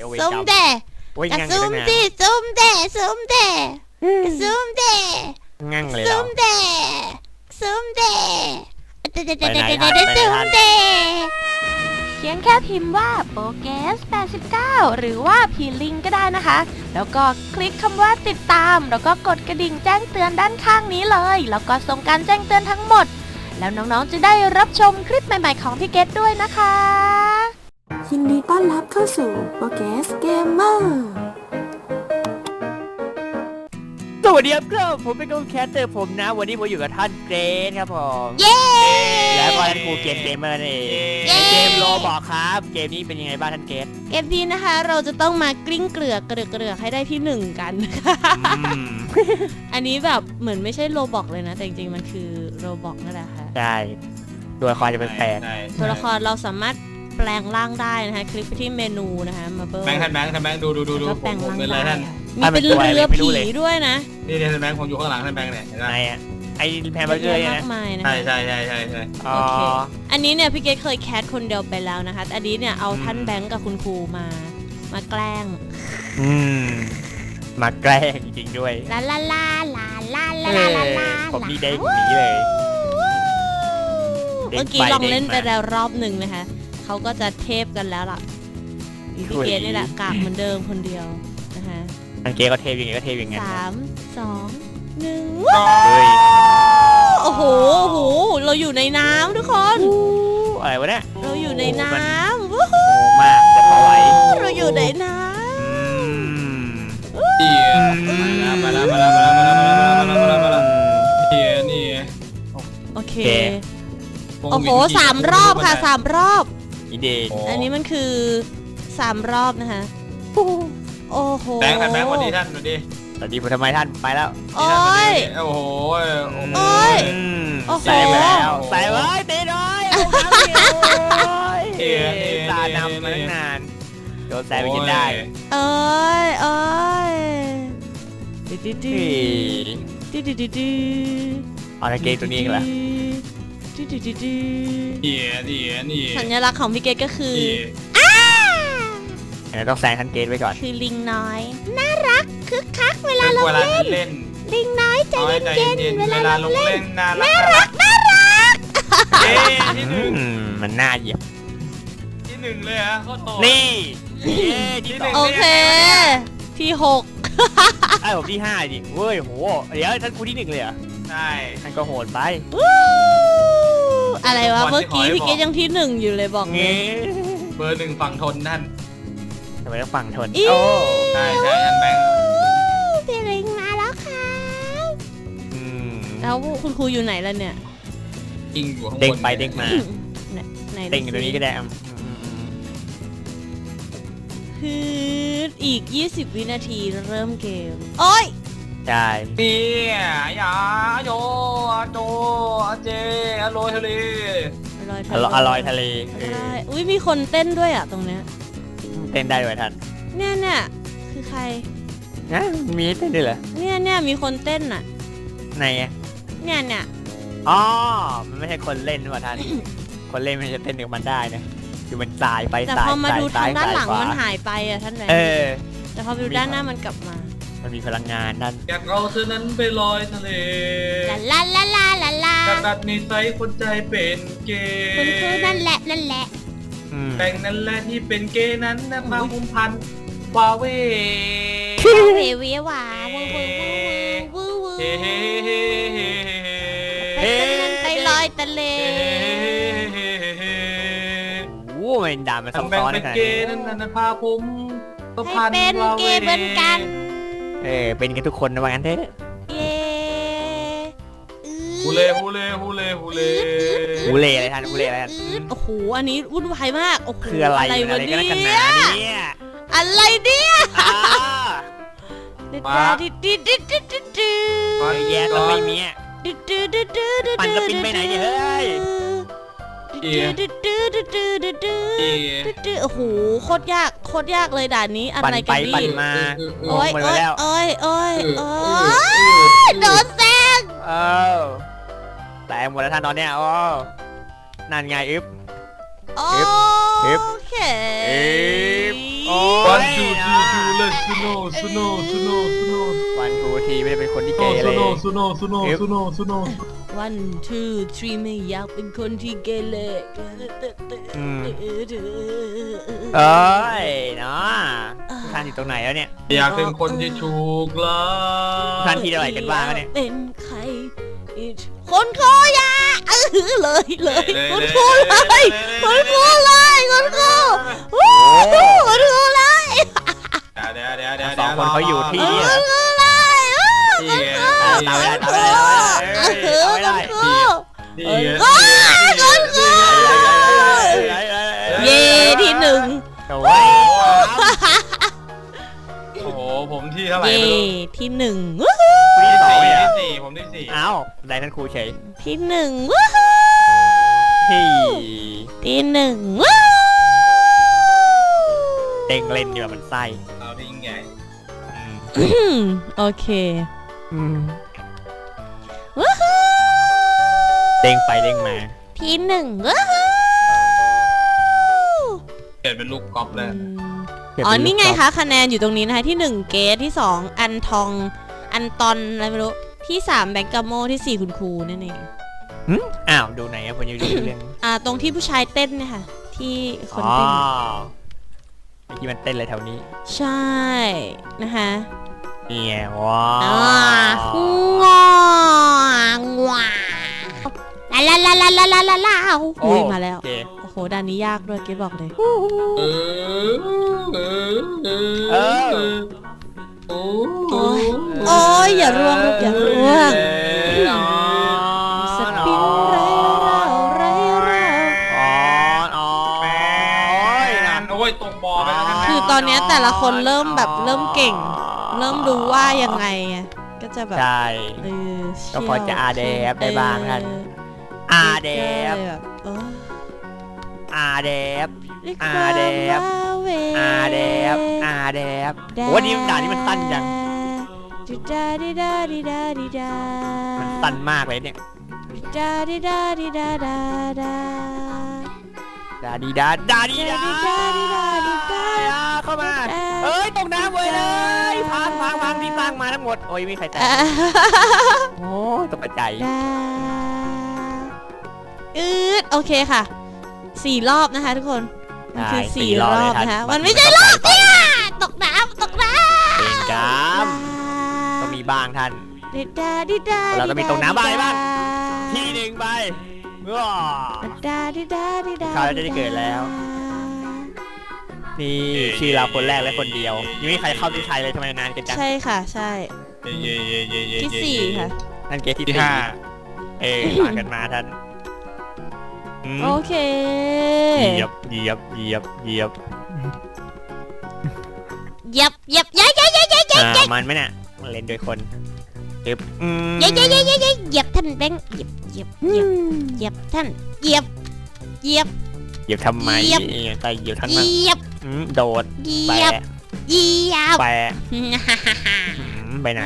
โอเวซุ่มกรรมเดโอ้ยกระงั่งซุ่มเลยนะดิซุ่มเดซุ่มเดกระซุ่มเดงั่งเลยเหรซุ่อ มเดซุ่มเดเดเดเดเดไปไหนเดทันเดไปไหนซุ่ทัมนเดเพียงแค่พิมพ์ว่าโปเกส89 หรือว่าพีลิงก็ได้นะคะ แล้วก็คลิกคำว่าติดตาม แล้วก็กดกระดิ่งแจ้งเตือนด้านข้างนี้เลย แล้วก็ส่งการแจ้งเตือนทั้งหมด แล้วน้องๆจะได้รับชมคลิปใหม่ ๆ ของพี่เกดด้วยนะคะ ยินดีต้อนรับเข้าสู่โปรแกสเกมเมอร์สวัสดีครับครับผมเป็นกองแคสเตอร์ผมนะ วันนี้ผมอยู่กับท่านเกรซครับผมเย้ แล้วก็ท่านครูเกมเกมเมอร์นี่เองเกมโลบอกครับ เกมนี้เป็นยังไงบ้างท่านเกรซเกมนี้นะคะ เราจะต้องมากลิ้งเกลือกเกลือกเกลือกให้ได้ที่หนึ่งกัน อืมอันนี้แบบเหมือนไม่ใช่โรบอกเลยนะ แต่จริงๆ มันคือโรบอกนั่นแหละค่ะใช่ตัวละครจะเป็นแปลกใช่ตัวละครเราสามารถ แปลงร่างได้นะคะ คลิกไปที่เมนูนะคะมาเบิลแบงค์ท่านแบงค์ท่านแบงค์ดูดูดูดูแล้วผแปลมงผมร่างเป็นอะไรได้ท่านมีเป็นเรือผีด้วยนะนี่เนี่ยท่านแบงค์ผมอยู่ข้างหลังท่านแบงค์เนี่ยเห็นไหมไหนอะไอแพมเบอร์เกอร์เนี่ยมากนะมายนะใช่คะ ใช่ใช่ใช่ใช่อ๋อ โอเค อันนี้เนี่ยพี่เกดเคยแคสคนเดียวไปแล้วนะคะแต่อันนี้เนี่ยเอาท่านแบงก์กับคุณครูมา มาแกล้งอืม มาแกล้งจริงๆด้วยลาลาลาลาลาเอลาอลาลาผมนี่เด้งหนีเลย เด้งเมื่อกี้ไปลองเล่นเด้งมาไปแล้วรอบหนึ่งนะคะ เขาก็จะเทพกันแล้วล่ะพี่เกดนี่แหละกากเหมือนเดิมคนเดียวนะฮะอันเกก็เทพยังไงก็เทพยังไงสามสองหนึ่งโอ้โหโอ้โห เราอยู่ในน้ำทุกคน อะไรวะเนี่ย เราอยู่ในน้ำว้าวมากจะพอไหวเราอยู่ในน้ำเดี๋ยวมาแล้วมาแล้วมาแล้วมาแล้วมาแล้วมาแล้วมาแล้วมาแล้วเียนี่โอเค โอ้โหสามรอบค่ะสามรอบ อีเดย์อันนี้มันคือสามรอบนะคะโอ้โหแบงค์ท่านแบงค์สวัสดีท่านสวัสดีสวัสดีผมทำไมท่านไปแล้วโอ้ยโอ้โหโอ้ยมโอ้โหใส่ไปแล้วใส่ไว้เตะน้อยเอาครับเดี๋ยวตานำมาตั้งนานโดนแซงไปกินได้เอ้ยเอ้ยดิดิดิเฮ้ยดิดิดิดิเอาตะเกงตัวนี้เองเหรอดิดิดิดิเดียเดียนี่สัญลักษณ์ของพี่เกดก็คือเดียเดี๋ยวต้องแซงทันเกตไว้ก่อน คือลิงน้อย น่ารักคึกคักเวลาลงเวลาเล่นเล่นลิงน้อยใจน้อยใจเย็นเย็นๆเวเวลาลาลลงงเล่เล่นนน่ารักน่ารักเย้ที่หอืนึ่งมมันน่าเหยียบที่หนึ่งเลยฮะโคตรโตนี่เย้ที่สองโอเค ที่หกไอ้ผมที่ห้าดิเว้ยโหเดี๋ยวท่านครูที่หนึ่งเลยเหรอใช่ท่านก็โหดไป วู้ อะไรวะก่อนที่เมื่อกี้ขอให้พี่เกดบอกยังที่หนึ่งอยู่เลยบอกเลเงี้ยเบอร์หนึ่งฝั่งทนท่านทำไมต้องฟังทนอิ๊วโอ้ใช่ใช่ท่านแบงค์พี่ลิงมาแล้วค่ะอืมแล้วคุณครูอยู่ไหนล่ะเนี่ยยิงอยู่ข้างบนเด้งไปเด้งมาไหนไหนเด้งอยู่ตรงนี้ก็ได้อืมอืมอืมฮืดอีก 20 วินาทีเริ่มเกม โอ้ยใช่เนี่ยอย่าโยโจเจ อโรยทะเลอร่อยอร่อยอร่อยทะเลอเอร่ออยอุ้ยมีคนเต้นด้วยอะตรงเนี้ยเต้นได้ด้วยท่านเนี่ยเนี่ยคือใครนะมีให้เต้นด้วยเหรอเนี่ยเนี่ยมีคนเต้นอะไหนอะเนี่ยเนี่ยอ๋อมันไม่ใช่คนเล่นว่ะท่าน คนเล่นมันจะเต้นกับมันได้นะคือมันสายไปแต่สายพอมาสายดูซ้ทายงด้านหลังซ้ยขวมันหายไปอะท่านแบงค์เออ แต่พอไปดูด้านหน้ามันกลับมา มันมีพลังงานนั่นอยากเอาเธอนั้นไปลอยทะเลลาลาลา ลาลาลาจากดัดนิสัยคนใจเป็นเกย์คุณครูนั่นแหละนั่นแหละ อืมแต่งนั่นแหละที่เป็นเกย์นั้นนะมาคุมพันวาเวเวเววาวูวูวูวูวูเฮ้เฮ้เฮ้เฮ้ไปเต้นนั้นไปลอยทะเลโอ้โหมันด่ามันซับทำแบ่งซ้อนเป็นขนาดเกนี้ย์นั้นนะพาผมก็ให้พันเป็นวาเกเวย์เหมือนกัน เออเป็นกันทุกคนนะว่างั้นเถอะเย้ ฮูเลฮูเลฮูเลฮูเลกูเล่อะไรท่านกูเล่อะไรท่านโอ้โห อันนี้วุ่นวายมาก โอ้โหคืออะไรอะไรมันวะอะไรกันนักกันหเนี่นายเนี่ยอะไรเนี่ยอ่าดิดิดิดิดิดิดิเยอะแย่แต่ไม่มีอะดิดิดิดิดิปั่นสปินไปไหนเนี่ยเฮ้ยดิดิดิดิดิดิดิเกดิดิโอ้โหโคตรยากโคตรยากเลยด่านนี้อะปั่นไรไปกันปั่นนี่มาโอ้ยหมดโอ้ยแล้วโอ้ยโอ้ยโอ้เออเออเออยโดนแซงเออ แต่หมดแล้วท่านตอนเนี้ยโอ้นั่นไงอึ๊บ โอฮึบเคอึ๊บโอ้วันทูทีทูเลสซูโนซูโนซูโนซูโนวันทูทีไม่ได้เป็นคนที่เกซูเรโนซูโนซูโนซูโนซูโน one two three ไม่อยากเป็นคนที่เกเรอืมเอ้ยเนาะท่านอยู่ตรงไหนแล้วเนี่ย อยากเป็นคนที่ถูกละท่านที่อะไรกันบ้างเนี่ย เป็นใคร คนคอยาเออเลยเลยคนครูเลยคนครูเลยคนครูวู้ฮู้คนครูเลยเดี๋ยวเดี๋ยวเดี๋ยวสองคนเขาอยู่ที่คนี่นเหรอครูเลยวู้นี่ไงตามไม่ได้ตามไม่ได้เอ้ยเออเอาไม่คได้นครูนี่ไงคนครูเย่ที่หนึ่งโอ้ยโอ้โหผมที่เท่าไหร่เย่ไม่รู้ที่หนึ่ง ท่านครูเฉยที่หนึ่งวู้ฮู้ที่ที่หนึ่งวู้เด้งเล่นอยู่แบบมันไส้เอาที่ยิ่งใหญ่อืมอืมโอเคอืมวู้ฮู้เด้งไปเด้งมาที่หนึ่งวู้ฮู้เปลี่ยนเป็นลูกกอล์ฟเลยอ๋อนี่ไงคะคะแนนอยู่ตรงนี้นะคะที่หนึ่งเกตที่สองอันทอง อันตอนอะไรไม่รู้ ที่สามแบงก์ามโมที่สี่คุณครูนั่นเองหึอ้าวดูไหนอะผมยังดูเรื่องอ่า ตรงที่ผู้ชายเต้นเนี่ยค่ะที่คนเต้นเมื่อกี้มันเต้นอะไรแถวนี้ใช่นะคะเนี่ยว้าอ่าวงองวาลาลาลาลาลาลาลาโอ้ยมาแล้วโอเคโอ้โหด่านนี้ยากด้วยเก็บบอกเลยเออ ยโอ้ยอย่าร่วงลูกอย่าร่วงสปินไรเราไรเราอ๋ออ๋อโอ้ยนั่นโอ้ยตกบ่อไปแล้วนะคือตอนเนี้ยแต่ละคนเริ่มแบบเริ่มเก่ง เริ่มรู้ว่ายังไงไงก็จะแบบใช่ เออก็พอจะอาเดฟได้บ้างท่านอาเดฟแบบเอออาเดฟด้วยอาความเดฟว้าเหวอาเดฟอาเดฟโอ้นี่ด่านนี้มันสั้นจัง ดิดาดิดาดิดาดิดามันสั้นมากเลยเนี่ยดิดาดิดาดิดาดาดาดาดีดาดาดีดาดาดีดาดีดาดีดาเข้ามา เอ้ยตกน้ำเว้ยเลยพังพังพังที่สร้างมาทั้งหมด โอ้ยไม่มีใครแตกโอ้ยตกใจดาอืดโอเคค่ะสี่รอบนะคะทุกคน มันคือได้สี่สี่รรออบบเลยนะคะทันมันไม่ใช่รอบเนี่ยตกน้ำตกน้ำเป็นกรรมก็มี บ้างท่าน ดิดาดิดาเราก็มีตกน้ำบ้างอะไรบ้าง ที่หนึ่งไปว้า ดิดาดิดาดิดาคราวหน้าจะได้เกิดแล้ว นี่ชื่อเราคนแรกและคนเดียว ยังไม่มีใครเข้าที่ไทยเลยทำไมนานกันจังใช่ค่ะ ใช่เย่เย่เย่เย่ที่สี่ค่ะ นั่นเกตที่ที่สี่ห้าเออมากันมาท่านอืมโอเค เหยียบเหยียบเหยียบเหยียบเหยับเหยับยับยับยับยับยับอ่ามันไหมเนี่ยมัน เล่นโดยคนเอบอืมยับยับยับยับยับเหยียบท่านแบงค์เหยียบเหยียบเหยียบเหยียบท่านเหยียบเหยียบ เหยียบทำไมเหยียบใครเหยียบท่านเหมายียบอืมโดดเหยีแปยบะเหยียบแปะอืมไปไหน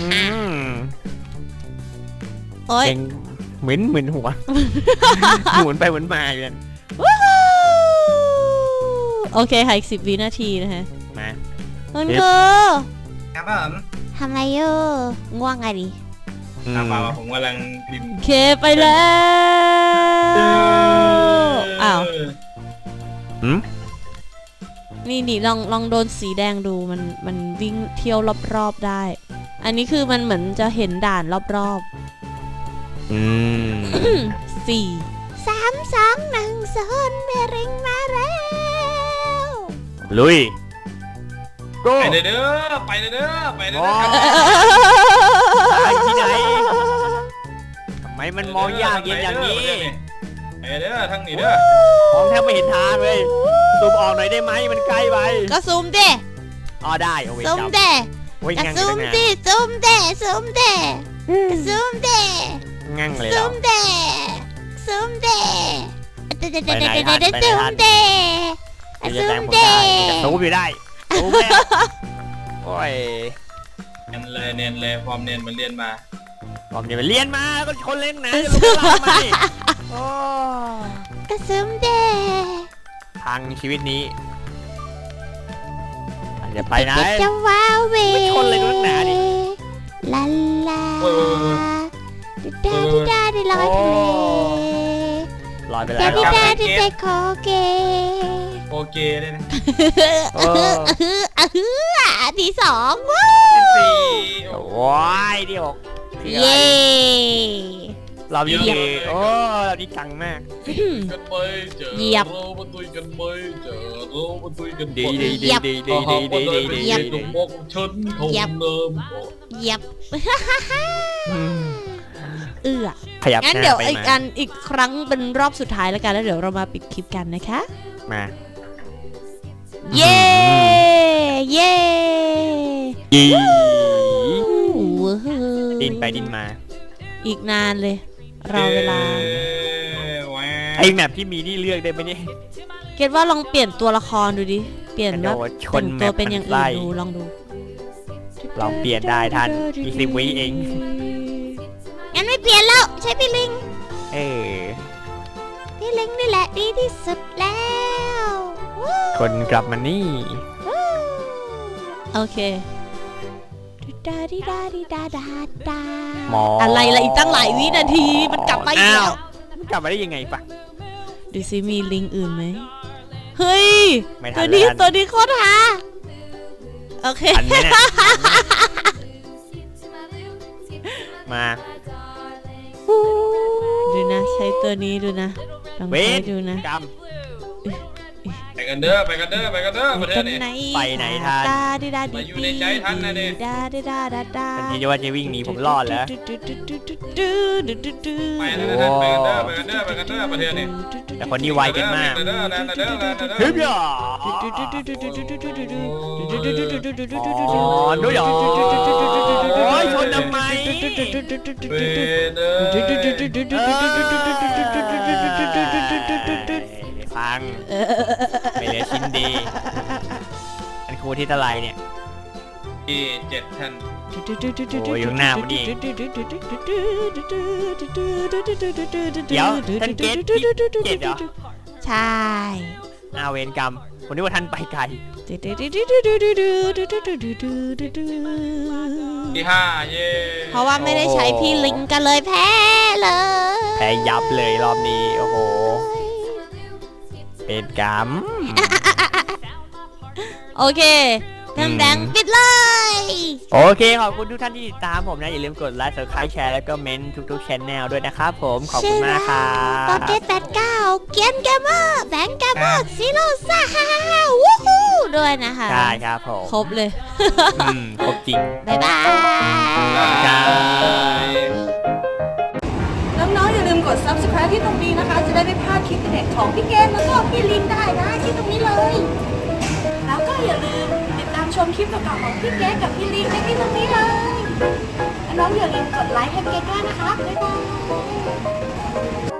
อืมโอ้ยเองหมุนหมุนหัว หมุนไปหมุนมาอยู่นั่นวู้ฮู้โอเคค่ะอีกสิบวินาทีนะคะมาคุณเอฟครูครับผม ทำอะไรอยู่ง่วงไงดิอืตามมมาผมกำลังพิมพ์โอเคไปแล้วอ้าวอืมนี่นี่ลองลองโดนสีแดงดูมันมันวิ่งเที่ยวรอบๆได้ อันนี้คือมันเหมือนจะเห็นด่านรอบอืมๆสี่สามสองหนึ่งศูนย์เมริงมาแล้ว ลุยโก้ไปเลยเด้อไปเลยเด้อไปเลยโอ้เด้อตายที่ไหนทำไมมันมองยากเย็นอย่างนี้ไปเด้อทางนี้เด้อมองแทบไม่เห็นทางเลยซูมออกหน่อยได้ไหมมันใกล้ไปก็ซูมเด้อ๋อได้โอเคซูมจับเด้โอ้ยก็งั่งซูเลยมนะดิซูมเด้ซูมเด้ซูมเด้งั่งเลยเหรซูอมเด้ซูมเด้ไปไหนทันไปไหนซูทัมนเด้เดี๋ยวจะซูแซงมผมเด้ได้จะซูมอยู่ได้ ซูมแล้วโอ้ยเนียนเลยเนียนเลยความเนียนมันเรียนมาบอกเดี๋ยวไปเรียนมาก็คนเล่นนะจะรู้ว่าทำไมโอ้ก็ซูมเด้ทางชีวิตนี้อย่าไปไหน จะว้าวเวไม่ชนเลยดูนักหนาดิลาลาเว้ยเว้ยเว้ยดิดาดิดาดิลอยทะเลลอยไปดาแล้วดิดาดิเจคอเกโอ เคเลยนะโอ้อะฮืออะฮืออะที่สองว้าสี่โอ้ยเดี๋ยวคืออะไรเย้เราอยู่ดีโอ้เราดีจังมาก กันไปเจอเหยียบ เรามาตุยกันไปเจอเรามาตุยกันไปดีดีดีดีดีดีดีดีดีเหยียบดีบอกฉันคงเหยียบเริ่มเหยียบอืมเอื้อขยับงั้นหน้าเดี๋ยวไปอีกมาอันอีกครั้งเป็นรอบสุดท้ายแล้วกันแล้วเดี๋ยวเรามาปิดคลิปกันนะคะ มา เย้เย้ยีว้าวดินไปดินมา อีกนานเลย รอเวลาแหวไอแมปที่มีนี่เลือกได้ไหมเนี่ย เกดว่าลองเปลี่ยนตัวละครดูดิ เปลี่ยนกระแบโดบดชแต่นงแมตัวปเป็นอย่างไล่อื่นดูลองดู ลองเปลี่ยนได้ทันอีกสิบวิเอง งั้นไม่เปลี่ยนแล้ว ใช้พี่ลิง เออพี่ลิงนี่แหละดีที่สุดแล้ววู้ คนกลับมานี่วู้โอเคดาดิดาดิดาดาดาหมอออะไรล่ะอีกตั้งหลายวินาทีมันกลับมาอีกอ้าแล้ววมันกลับมาได้ยังไงปะดูซิมีลิงอื่นไหมเฮ้ย ไม่ทัตัวนนี้แล้วกัน ตัวนี้โคตรฮาโอเคทันไหมเนี่ยมาดูนะใช้ตัวนี้ดูนะลองเวใช้ทดูนะกรรม ไปกันเด้อไปกันเด้อไปกันเด้อประเทกัศนนี้ไหนไปไหนทันดาดิดาดิมาอยู่ในใจทันนะดิ ดาดิดาดาดาทันทีที่ว่าจะวิ่งหนีผมรอดแล้ว ไปกันเด้อไปกันเด้อไปกันเด้อไปกันเด้อประเทศนี้แต่คนนี้ไวกันมากเด้อเด้อเด้อเด้อเด้อเด้อเฮ้ยอะอ๋อดูหยอโอ้ยชนทำไมเว้ยเด้อฟังไม่เหลือชิ้น ดีอันครูที่เท่าไหรเนี่ย ที่เจ็ดท่านโอ้ยอยู่ข้างหน้าพอดี เดี๋ยวท่านเกตที่เจ็ดเหรอใช่ อาเวรกรรมผมนึกว่าท่านไปไกลที่ห้าเย่เพราะว่าไม่ได้ใช้พี่ลิงกันเลยแพ้เลยแพ้ยับเลยรอบนี้ โอ้โห เป็นกรรม โอเคแดงแดงปิดเลย โอเค ขอบคุณทุกท่านที่ติดตามผมนะ อย่าลืมกดไลค์ subscribe แชร์ แล้วก็เมนทุกๆช anel ด้วยนะครับผม ขอบคุณมากครัโปเกบตแปดเก้าเกียนแกมเมอร์แบงค์แกมเมอร์ซีโร่ซ่าฮ่าฮ่าฮ่าวู้ฮู้ด้วยนะคะใช่ครับผม ครบเลย อืม ครบจริง บ๊ายบายใช่น้องๆอย่าลืมกด subscribe ที่ตรงนี้นะคะ จะได้ไม่พลาดคลิปเด็ดของพี่เกมแล้วก็พี่ลินได้นะที่ตรงนี้เลยแล้วก็ อย่าลืมติดตามชมคลิปเก่าๆของพี่เก๊กับพี่ลิงได้ที่ตรงนี้เลยน้องอย่าลืมกดไลค์ให้เกมด้วยนะคะบ๊ายบาย